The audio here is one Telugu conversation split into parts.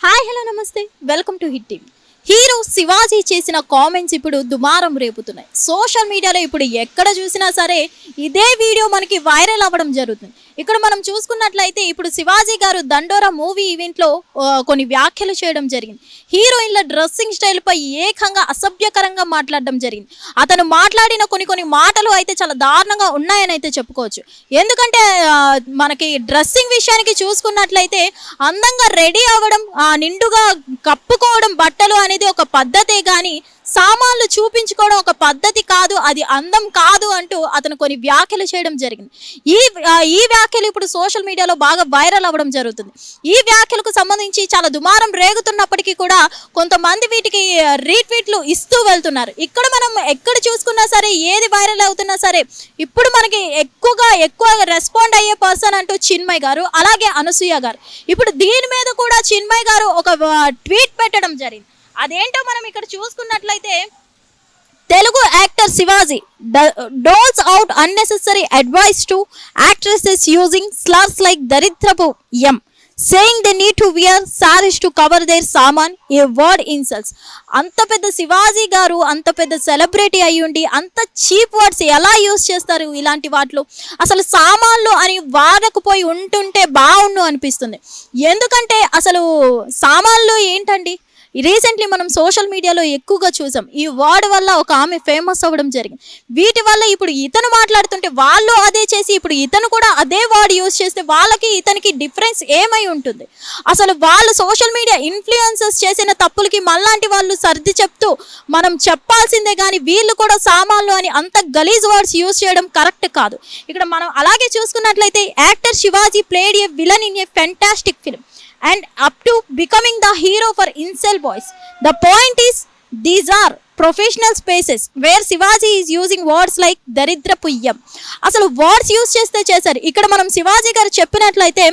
హాయ్ హలో నమస్తే welcome to hit TV hero Shivaji చేసిన కామెంట్స్ ఇప్పుడు దుమారం రేపుతున్నాయి. సోషల్ మీడియాలో ఇప్పుడు ఎక్కడ చూసినా సరే ఇదే వీడియో మనకి వైరల్ అవ్వడం జరుగుతుంది. ఇక్కడ మనం చూసుకున్నట్లయితే ఇప్పుడు శివాజీ గారు దండోరా మూవీ ఈవెంట్లో కొన్ని వ్యాఖ్యలు చేయడం జరిగింది. హీరోయిన్ల డ్రెస్సింగ్ స్టైల్పై ఏకంగా అసభ్యకరంగా మాట్లాడడం జరిగింది. అతను మాట్లాడిన కొన్ని కొన్ని మాటలు అయితే చాలా దారుణంగా ఉన్నాయని అయితే చెప్పుకోవచ్చు. ఎందుకంటే మనకి డ్రెస్సింగ్ విషయానికి చూసుకున్నట్లయితే అందంగా రెడీ అవ్వడం నిండుగా కప్పుకోవడం బట్టలు అనేది ఒక పద్ధతే కానీ సామాన్లు చూపించుకోవడం ఒక పద్ధతి కాదు అది అందం కాదు అంటూ అతను కొన్ని వ్యాఖ్యలు చేయడం జరిగింది. ఈ ఈ వ్యాఖ్యలు ఇప్పుడు సోషల్ మీడియాలో బాగా వైరల్ అవ్వడం జరుగుతుంది. ఈ వ్యాఖ్యలకు సంబంధించి చాలా దుమారం రేగుతున్నప్పటికీ కూడా కొంతమంది వీటికి రీట్వీట్లు ఇస్తూ వెళ్తున్నారు. ఇక్కడ మనం ఎక్కడ చూసుకున్నా సరే ఏది వైరల్ అవుతున్నా సరే ఇప్పుడు మనకి ఎక్కువగా ఎక్కువ రెస్పాండ్ అయ్యే పర్సన్ అంటూ చిన్మయ్ గారు అలాగే అనసూయ గారు. ఇప్పుడు దీని మీద కూడా చిన్మయ్ గారు ఒక ట్వీట్ పెట్టడం జరిగింది. అదేంటో మనం ఇక్కడ చూసుకున్నట్లయితే Telugu actor Shivaji doles out unnecessary advice to actresses using slurs like దరిద్రపు ఎం saying the need to wear saris to cover their సామాన్ ఏ వర్డ్ ఇన్సల్ట్స్. అంత పెద్ద శివాజీ గారు అంత పెద్ద సెలబ్రిటీ అయ్యుండి అంత చీప్ వర్డ్స్ ఎలా యూస్ చేస్తారు ఇలాంటి వాటిలో? అసలు సామాన్లు అని వాడకపోయి ఉంటుంటే బాగుండు అనిపిస్తుంది. ఎందుకంటే అసలు సామాన్లు ఏంటండి? రీసెంట్లీ మనం సోషల్ మీడియాలో ఎక్కువగా చూసాం. ఈ వార్డ్ వల్ల ఒక ఆమె ఫేమస్ అవ్వడం జరిగింది. వీటి వల్ల ఇప్పుడు ఇతను మాట్లాడుతుంటే వాళ్ళు అదే చేసి ఇప్పుడు ఇతను కూడా అదే వార్డ్ యూస్ చేస్తే వాళ్ళకి ఇతనికి డిఫరెన్స్ ఏమై ఉంటుంది? అసలు వాళ్ళు సోషల్ మీడియా ఇన్ఫ్లుయెన్సెస్ చేసిన తప్పులకి మళ్ళాంటి వాళ్ళు సర్ది చెప్తూ మనం చెప్పాల్సిందే కానీ వీళ్ళు కూడా సామాన్లు అని అంత గలీజ్ వర్డ్స్ యూస్ చేయడం కరెక్ట్ కాదు. ఇక్కడ మనం అలాగే చూసుకున్నట్లయితే actor Shivaji played a villain in a fantastic film and up to becoming the hero for incel boys. The point is, these are professional spaces where Shivaji is using words like దరిద్ర పుయ్యం అసలు వర్డ్స్ యూజ్ చేస్తే చేశారు. ఇక్కడ మనం శివాజీ గారు చెప్పినట్లయితే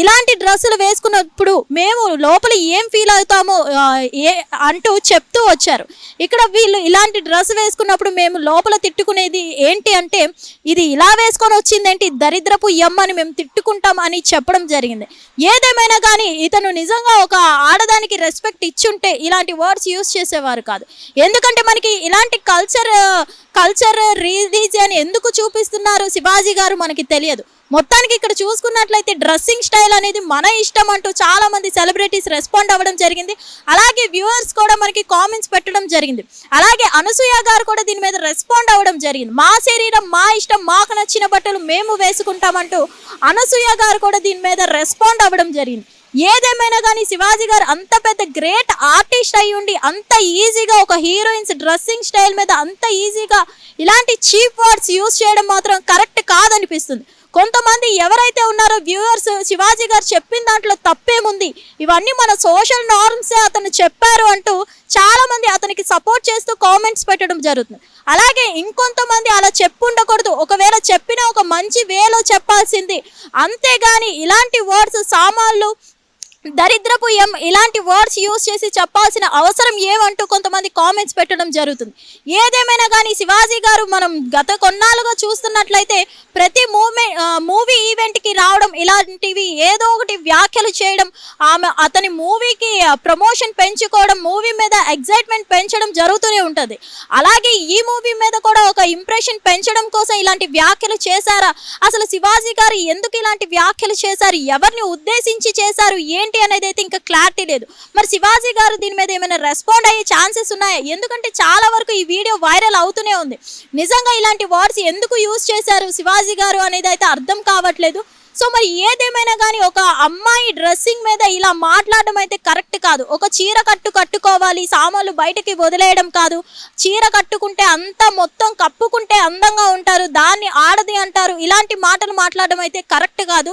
ఇలాంటి డ్రెస్సులు వేసుకున్నప్పుడు మేము లోపల ఏం ఫీల్ అవుతామో ఏ అంటూ చెప్తూ వచ్చారు. ఇక్కడ వీళ్ళు ఇలాంటి డ్రెస్ వేసుకున్నప్పుడు మేము లోపల తిట్టుకునేది ఏంటి అంటే ఇది ఇలా వేసుకొని వచ్చిందేంటి దరిద్రపు ఎమ్ అని మేము తిట్టుకుంటాం అని చెప్పడం జరిగింది. ఏదేమైనా కానీ ఇతను నిజంగా ఒక ఆడదానికి రెస్పెక్ట్ ఇచ్చుంటే ఇలాంటి వర్డ్స్ యూస్ చేసేవారు కాదు. ఎందుకంటే మనకి ఇలాంటి కల్చర్ కల్చర్ రిలీజియన్ ఎందుకు చూపిస్తున్నారు శివాజీ గారు మనకి తెలియదు. మొత్తానికి ఇక్కడ చూసుకున్నట్లయితే డ్రెస్సింగ్ స్టైల్ అనేది మన ఇష్టం అంటూ చాలా మంది సెలబ్రిటీస్ రెస్పాండ్ అవ్వడం జరిగింది. అలాగే వ్యూవర్స్ కూడా మనకి కామెంట్స్ పెట్టడం జరిగింది. అలాగే అనసూయ గారు కూడా దీని మీద రెస్పాండ్ అవ్వడం జరిగింది. మా శరీరం మా ఇష్టం మాకు నచ్చిన బట్టలు మేము వేసుకుంటామంటూ అనసూయ గారు కూడా దీని మీద రెస్పాండ్ అవ్వడం జరిగింది. ఏదేమైనా కానీ శివాజీ గారు అంత పెద్ద గ్రేట్ ఆర్టిస్ట్ అయి ఉండి అంత ఈజీగా ఒక హీరోయిన్స్ డ్రెస్సింగ్ స్టైల్ మీద అంత ఈజీగా ఇలాంటి చీప్ వర్డ్స్ యూజ్ చేయడం మాత్రం కరెక్ట్ కాదనిపిస్తుంది. కొంతమంది ఎవరైతే ఉన్నారో వ్యూవర్స్ శివాజీ గారు చెప్పిన దాంట్లో తప్పేముంది? ఇవన్నీ మన సోషల్ నార్మ్సే అతను చెప్పారు అంటూ చాలామంది అతనికి సపోర్ట్ చేస్తూ కామెంట్స్ పెట్టడం జరుగుతుంది. అలాగే ఇంకొంతమంది అలా చెప్పుండకూడదు. ఒకవేళ చెప్పిన ఒక మంచి వేలో చెప్పాల్సింది. అంతేగాని ఇలాంటి వర్డ్స్ సామాన్లు దరిద్రపు ఎం ఇలాంటి వర్డ్స్ యూస్ చేసి చెప్పాల్సిన అవసరం ఏమంటూ కొంతమంది కామెంట్స్ పెట్టడం జరుగుతుంది. ఏదేమైనా కానీ శివాజీ గారు మనం గత కొన్నాళ్ళుగా చూస్తున్నట్లయితే ప్రతి మూవీ మూవీ ఈవెంట్కి రావడం ఇలాంటివి ఏదో ఒకటి వ్యాఖ్యలు చేయడం ఆమె అతని మూవీకి ప్రమోషన్ పెంచుకోవడం మూవీ మీద ఎగ్జైట్మెంట్ పెంచడం జరుగుతూనే ఉంటుంది. అలాగే ఈ మూవీ మీద కూడా ఒక ఇంప్రెషన్ పెంచడం కోసం ఇలాంటి వ్యాఖ్యలు చేశారా? అసలు శివాజీ గారు ఎందుకు ఇలాంటి వ్యాఖ్యలు చేశారు? ఎవరిని ఉద్దేశించి చేశారు? ఏంటి అనేది అయితే ఇంకా క్లారిటీ లేదు. మరి శివాజీ గారు దీని మీద ఏమైనా రెస్పాండ్ అయ్యే ఛాన్సెస్ ఉన్నాయా? ఎందుకంటే చాలా వరకు ఈ వీడియో వైరల్ అవుతూనే ఉంది. నిజంగా ఇలాంటి వర్డ్స్ ఎందుకు యూజ్ చేశారు శివాజీ గారు అనేది అయితే అర్థం కావట్లేదు. సో మరి ఏదేమైనా కానీ ఒక అమ్మాయి డ్రెస్సింగ్ మీద ఇలా మాట్లాడడం అయితే కరెక్ట్ కాదు. ఒక చీర కట్టు కట్టుకోవాలి సామాన్లు బయటకి వదిలేయడం కాదు. చీర కట్టుకుంటే అంతా మొత్తం కప్పుకుంటే అందంగా ఉంటారు దాన్ని ఆడది అంటారు. ఇలాంటి మాటలు మాట్లాడడం అయితే కరెక్ట్ కాదు.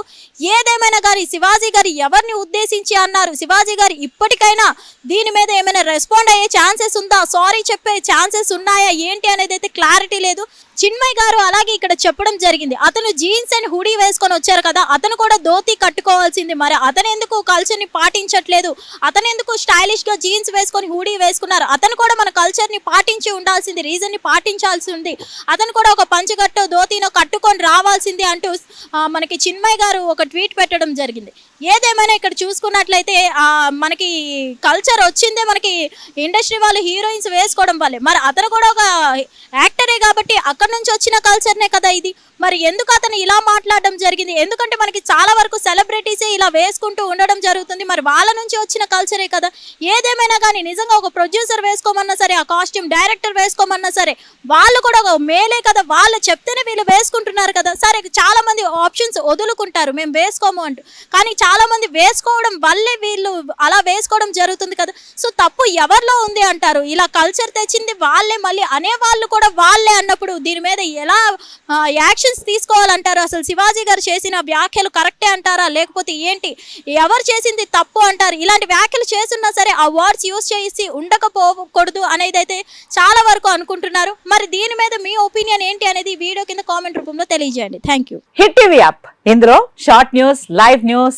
ఏదేమైనా కానీ శివాజీ గారు ఎవరిని ఉద్దేశించి అన్నారు? శివాజీ గారు ఇప్పటికైనా దీని మీద ఏమైనా రెస్పాండ్ అయ్యే ఛాన్సెస్ ఉందా? సారీ చెప్పే ఛాన్సెస్ ఉన్నాయా? ఏంటి అనేది అయితే క్లారిటీ లేదు. చిన్మయ్ గారు అలాగే ఇక్కడ చెప్పడం జరిగింది. అతను జీన్స్ అండ్ హుడీ వేసుకొని వచ్చారు కదా అతను కూడా ధోతి కట్టుకోవాల్సింది. మరి అతను ఎందుకు కల్చర్ని పాటించట్లేదు? అతను ఎందుకు స్టైలిష్గా జీన్స్ వేసుకొని హుడీ వేసుకున్నారు? అతను కూడా మన కల్చర్ని పాటించి ఉండాల్సింది రీజన్ని పాటించాల్సి ఉంది అతను కూడా ఒక పంచగట్టో ధోతినో కట్టుకొని రావాల్సింది అంటూ మనకి చిన్మయ్ గారు ఒక ట్వీట్ పెట్టడం జరిగింది. ఏదేమైనా ఇక్కడ చూసుకున్నట్లయితే మనకి కల్చర్ వచ్చిందే మనకి ఇండస్ట్రీ వాళ్ళు హీరోయిన్స్ వేసుకోవడం వల్లే. మరి అతను కూడా ఒక యాక్టరే కాబట్టి అక్కడ నుంచి వచ్చిన కల్చర్నే కదా ఇది. మరి ఎందుకు అతను ఇలా మాట్లాడడం జరిగింది? ఎందుకంటే మనకి చాలా వరకు సెలబ్రిటీసే ఇలా వేసుకుంటూ ఉండడం జరుగుతుంది. మరి వాళ్ళ నుంచి వచ్చిన కల్చరే కదా. ఏదేమైనా కానీ నిజంగా ఒక ప్రొడ్యూసర్ వేసుకోమన్నా సరే ఆ కాస్ట్యూమ్ డైరెక్టర్ వేసుకోమన్నా సరే వాళ్ళు కూడా ఒక మేలే కదా. వాళ్ళు చెప్తేనే వీళ్ళు వేసుకుంటున్నారు కదా. సరే చాలా మంది ఆప్షన్స్ వదులుకుంటారు. మేము వేసుకోము అంటూ. కానీ చాలా మంది వేసుకోవడం వల్లే వీళ్ళు అలా వేసుకోవడం జరుగుతుంది కదా. సో తప్పు ఎవరిలో ఉంది అంటారు? ఇలా కల్చర్ తెచ్చింది వాళ్ళే మళ్ళీ అనే వాళ్ళు కూడా వాళ్ళే అన్నప్పుడు దీని మీద ఎలా యాక్షన్స్ తీసుకోవాలంటారు? అసలు శివాజీ గారు చేసిన వ్యాఖ్యలు కరెక్టే అంటారా? లేకపోతే ఏంటి? ఎవరు చేసింది తప్పు అంటారు? ఇలాంటి వ్యాఖ్యలు చేస్తున్నా సరే ఆ వర్డ్స్ యూస్ చేసి ఉండకపోకూడదు అనేది అయితే చాలా వరకు అనుకుంటున్నారు. మరి దీని మీద మీ ఒపీనియన్ ఏంటి అనేది వీడియో కింద కామెంట్ రూపంలో తెలియజేయండి. Thank you hit TV app. ఇందులో short news live news